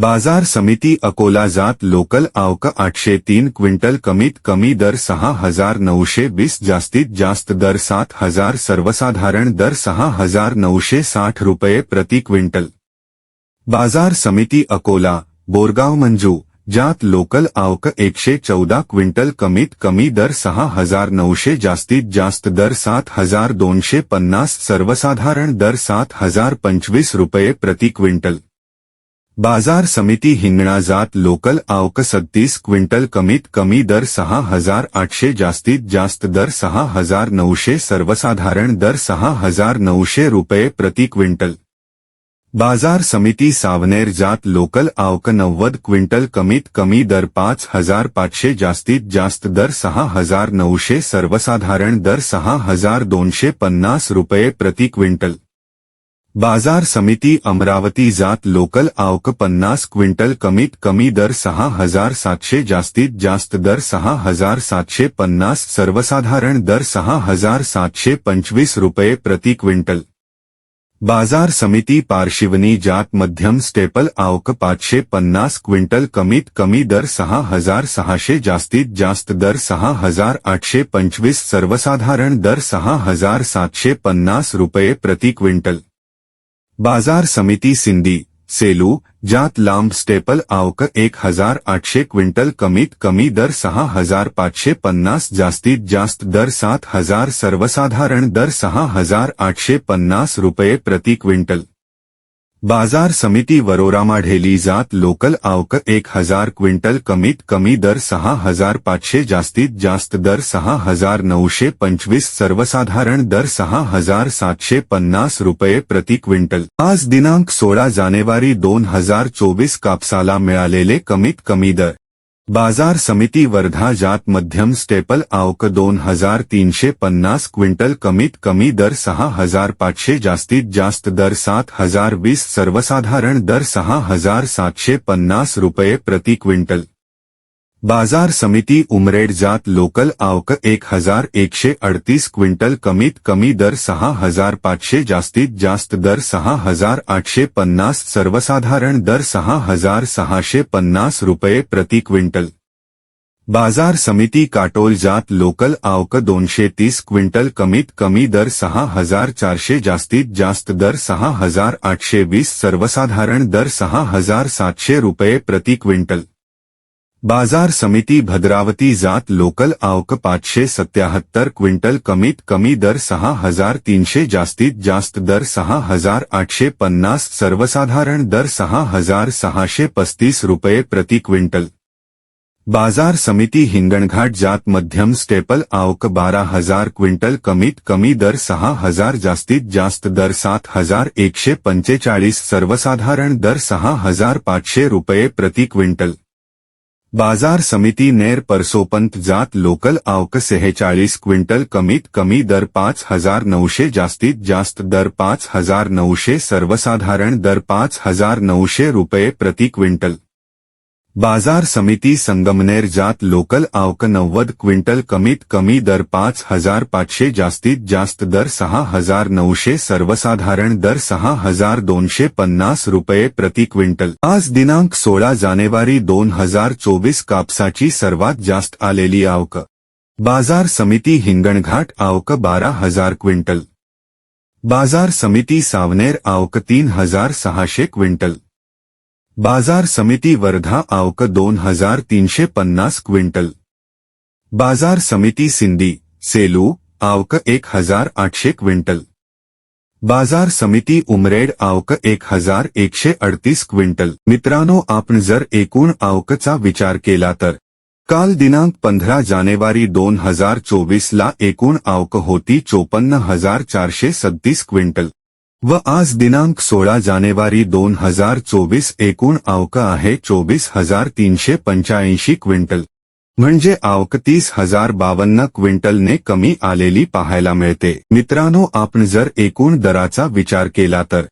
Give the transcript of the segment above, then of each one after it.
बाज़ार समिती अकोला जात लोकल आवक आठशे तीन क्विंटल कमीत कमी दर सहा हज़ार नऊशे वीस जास्तीत जास्त दर सात हज़ार सर्वसाधारण दर सहा हज़ार नऊशे साठ रुपये प्रति क्विंटल. बाज़ार समिती अकोला, बोरगाव मंजू ज्यात लोकल आवक एकशे चौदा क्विंटल कमीत कमी दर सहा हज़ार नऊशे जास्तीत जास्त दर सात हज़ार दोनशे पन्नास सर्वसाधारण दर सात हज़ार पंचवीस रुपये प्रति क्विंटल. बाजार समिती हिंगणा जात लोकल आवक सत्तीस क्विंटल कमीत कमी दर सहा हजार आठशे जास्तीत जास्त दर सहा हजार नऊशे सर्वसाधारण दर सहा हजार नऊशे रुपये प्रति क्विंटल. बाजार समिती सावनेर जात लोकल आवक नव्वद क्विंटल कमीत कमी दर पाच हजार पाचशे जास्तीत जास्त दर सहा हजार नऊशे सर्वसाधारण दर सहा हजार दोनशे पन्नास रुपये प्रति क्विंटल. बाज़ार समिती अमरावती जात लोकल आवक पन्नास क्विंटल कमीत कमी दर सहा हज़ार सातशे जास्तीत जास्त दर सहा हज़ार सातशे पन्नास सर्वसाधारण दर सहा हज़ार सातशे पंचवीस रुपये प्रति क्विंटल. बाज़ार समिती पार्शिवनी जात मध्यम स्टेपल आवक पाचशे पन्नास क्विंटल कमीत कमी दर सहा हज़ार सहाशे जास्तीत जास्त दर सहा हज़ार आठशे पंचवीस सर्वसाधारण दर सहा हज़ार सातशे पन्नास रुपये प्रति क्विंटल. बाज़ार समिति सिंधी सेलू, जात लांब स्टेपल आवक एक हज़ार आठशे क्विंटल कमीत कमी दर सहा हज़ार पाचशे पन्नास, जास्तीत जास्त दर सात हज़ार सर्वसाधारण दर सहा हज़ार आठशे पन्नास रुपये प्रति क्विंटल. बाज़ार समिति वरोरामा ढेली जात लोकल आवक एक हज़ार क्विंटल कमीत कमी दर सहा हज़ार पांचे जास्तीत जास्त दर सहा हज़ार नौशे पंचवीस सर्वसाधारण दर सहा हज़ार सातशे पन्नास रुपये प्रति क्विंटल. आज दिनांक सोळा जानेवारी दोन हज़ार चोवीस कापसाला मिळालेले कमीत कमी दर. बाज़ार समिती वर्धा जात मध्यम स्टेपल आवक दोन हज़ार तीनशे पन्नास क्विंटल कमीत कमी दर सहा हज़ार पाचशे जास्तीत जास्त दर सात हज़ार वीस सर्वसाधारण दर सहा हज़ार सातशे पन्नास रुपये प्रति क्विंटल. बाज़ार समिती उमरेड जात लोकल आवक एक हज़ार एकशे अडतीस क्विंटल कमीत कमी दर सहा हज़ार पाचशे जास्तीत जास्त दर सहा हज़ार आठशे पन्नास सर्वसाधारण दर सहा हज़ार सहाशे पन्नास रुपये प्रति क्विंटल. बाज़ार समिती काटोल जात लोकल आवक दोनशे तीस क्विंटल कमीत कमी दर सहा हज़ार चारशे जास्तीत जास्त दर सहा हज़ार आठशे वीस सर्वसाधारण दर सहा हज़ार सातशे रुपये प्रति क्विंटल. बाज़ार समिती भद्रावती जात लोकल आवक पाचशे सत्याहत्तर क्विंटल कमीत कमी दर सहा हज़ार तीनशे जास्तीत जास्त दर सहा हज़ार आठशे पन्नास सर्वसाधारण दर सहा हज़ार सहाशे पस्तीस रुपये प्रति क्विंटल. बाज़ार समिती हिंगणघाट जात मध्यम स्टेपल आवक बारा हज़ार क्विंटल कमीत कमी दर सहा हज़ार जास्तीत जास्त दर सात हज़ार एकशे पंचेचाळीस सर्वसाधारण दर सहा हज़ार पाचशे रुपये प्रति क्विंटल. बाज़ार समिति नेर परसोपंत जात लोकल आवक सेहेचाळीस क्विंटल कमीत कमी दर पाच हज़ार नऊशे जास्तीत जास्त दर पाच हज़ार नऊशे सर्वसाधारण दर पाच हज़ार नऊशे रुपये प्रति क्विंटल. बाजार समिती संगमनेर जात लोकल आवक नव्वद क्विंटल कमीत कमी दर पाच हजार पाचशे जास्तीत जास्त दर सहा हजार नऊशे सर्वसाधारण दर सहा हजार दोनशे पन्नास रुपये प्रति क्विंटल. आज दिनांक सोळा जानेवारी दोन हजार चोवीस कापसाची सर्वात जास्त आलेली आवक. बाजार समिती हिंगणघाट आवक बारा हजार क्विंटल. बाजार समिती सावनेर आवक तीन हजार सहाशे क्विंटल. बाजार समिती वर्धा आवक दोन हजार तीनशे पन्नास क्विंटल. बाजार समिती सिंधी सेलू आवक एक हजार आठशे क्विंटल. बाजार समिती उमरेड आवक एक हजार एकशे अडतीस क्विंटल. मित्रांनो आपण जर एकूण आवकचा विचार केला तर काल दिनांक पंधरा जानेवारी दोन हजार चोवीसला एकूण आवक होती चोपन्न हजार चारशे सत्तीस क्विंटल. व आज दिनांक सोळा जानेवारी दोन हजार चोवीस एकूण आवक आहे चोवीस हजार तीनशे पंच्याऐंशी क्विंटल. म्हणजे आवक तीस हजार बावन्न क्विंटलने कमी आलेली पाहायला मिळते. मित्रांनो आपण जर एकूण दराचा विचार केला तर.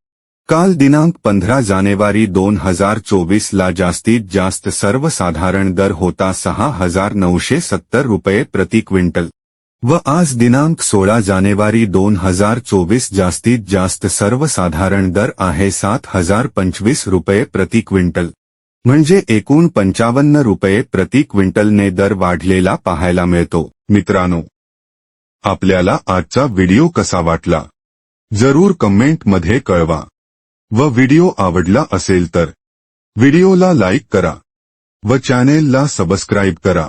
काल दिनांक पंधरा जानेवारी दोन हजार चोवीस ला जास्तीत जास्त सर्वसाधारण दर होता सहा हजार नऊशे सत्तर रुपये प्रति क्विंटल. व आज दिनांक सोळा जानेवारी दोन हजार चोवीस जास्तीत जास्त सर्वसाधारण दर आहे सात हजार पंचवीस रुपये प्रति क्विंटल. म्हणजे एकूण पंचावन्न रुपये प्रति क्विंटलने दर वाढलेला पाहायला मिळतो. मित्रांनो आपल्याला आजचा व्हिडिओ कसा वाटला? जरूर कमेंटमध्ये कळवा. व व्हिडिओ आवडला असेल तर व्हिडिओला लाईक करा. व चॅनेलला सबस्क्राईब करा.